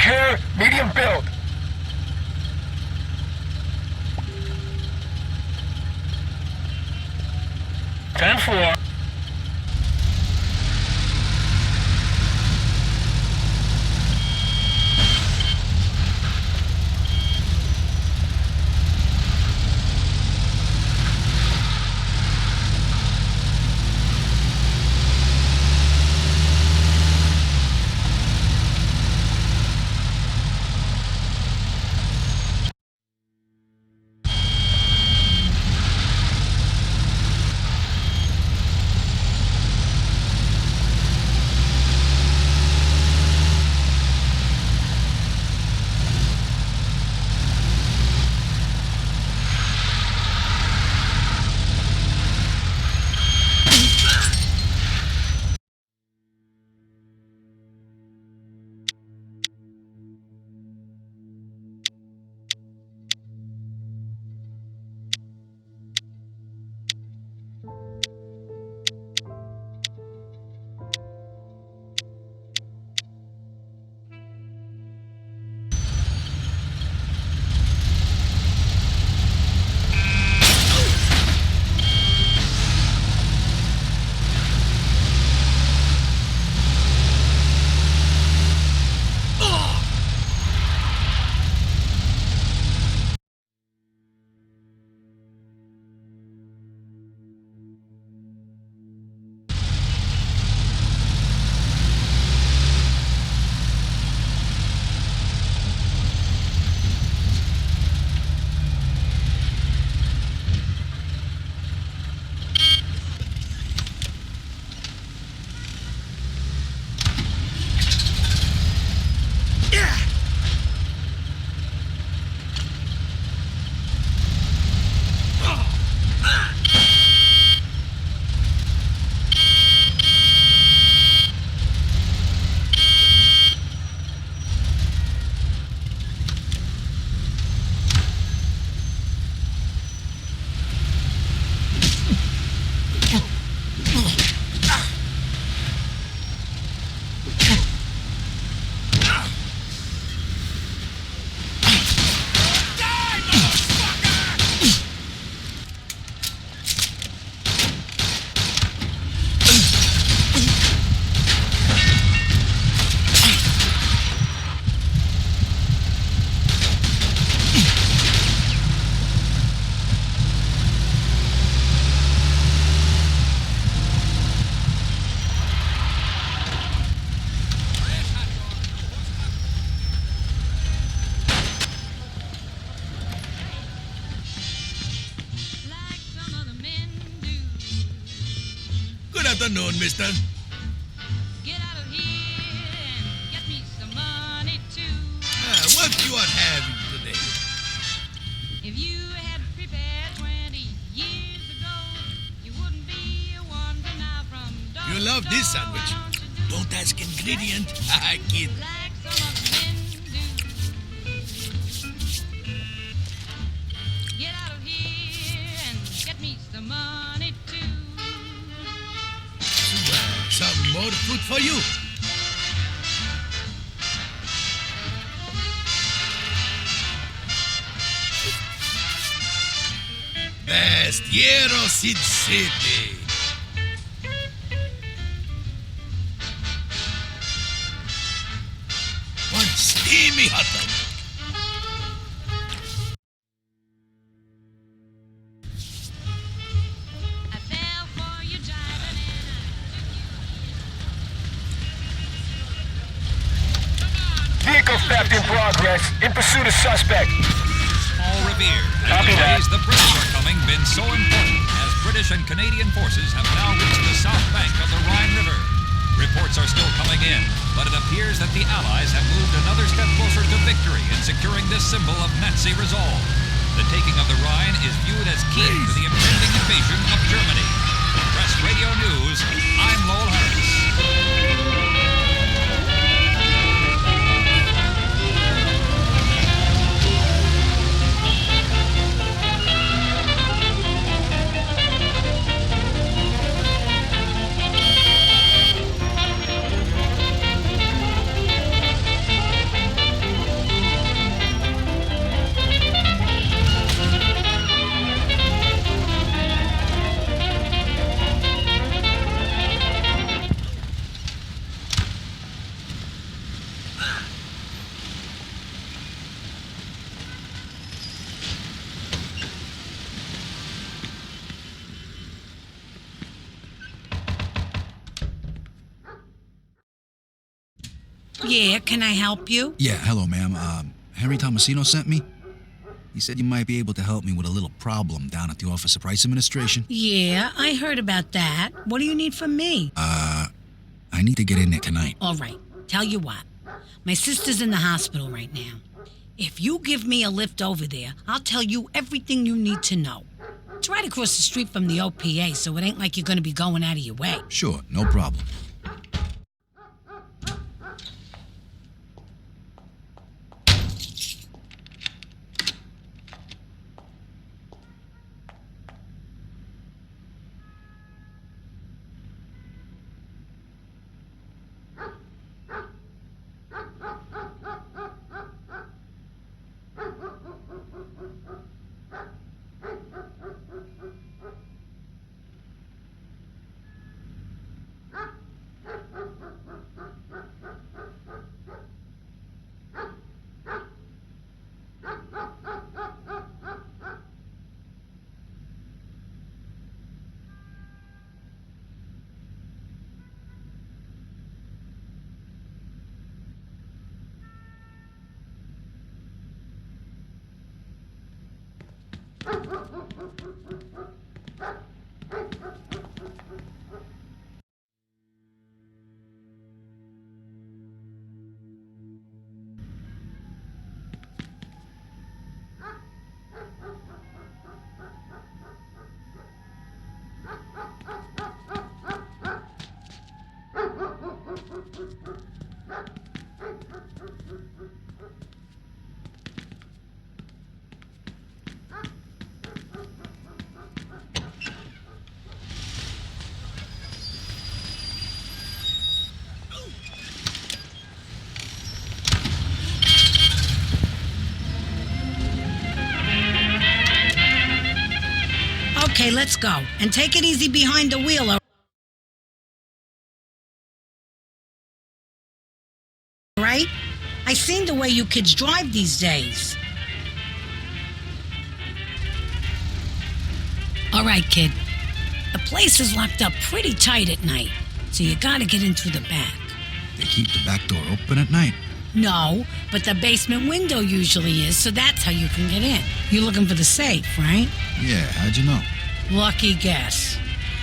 Secure, medium build. Ten four. Mister. Get out of here and get me some money too. Ah, what you are having today? If you had prepared 20 years ago, you wouldn't be wandering out from door You love this sandwich. Don't you do Don't ask ingredient. Ah, kid. More food for you. Best Hero Seed City. One steamy hot dog. Pursuit of suspect. Paul Revere Copy the the British are coming been so important as British and Canadian forces have now reached the south bank of the Rhine River. Reports are still coming in, but it appears that the Allies have moved another step closer to victory in securing this symbol of Nazi resolve. The taking of the Rhine is viewed as key to the impending invasion of Germany. Press Radio News, I'm Lowell Harris. Yeah, can I help you? Yeah, hello, ma'am. Um, Henry Tomasino sent me. He said you might be able to help me with a little problem down at the Office of Price Administration. Yeah, I heard about that. What do you need from me? Uh, I need to get in there tonight. All right, tell you what. My sister's in the hospital right now. If you give me a lift over there, I'll tell you everything you need to know. It's right across the street from the OPA, so it ain't like you're gonna be going out of your way. Sure, no problem. Ha ha ha ha ha ha! Okay, let's go. And take it easy behind the wheel, all right? I seen the way you kids drive these days. All right, kid. The place is locked up pretty tight at night, so you gotta get in through the back. They keep the back door open at night. No, but the basement window usually is, so that's how you can get in. You're looking for the safe, right? Yeah, how'd you know? Lucky guess.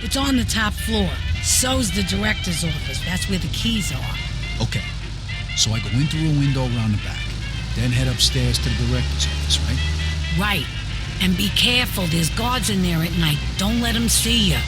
It's on the top floor. So's the director's office. That's where the keys are. Okay, so I go in through a window around the back, then head upstairs to the director's office, right? Right. And be careful. There's guards in there at night. Don't let them see you.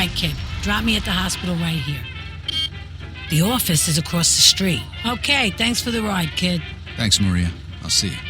Right, kid. Drop me at the hospital right here. The office is across the street. Okay, thanks for the ride, kid. Thanks, Maria. I'll see you.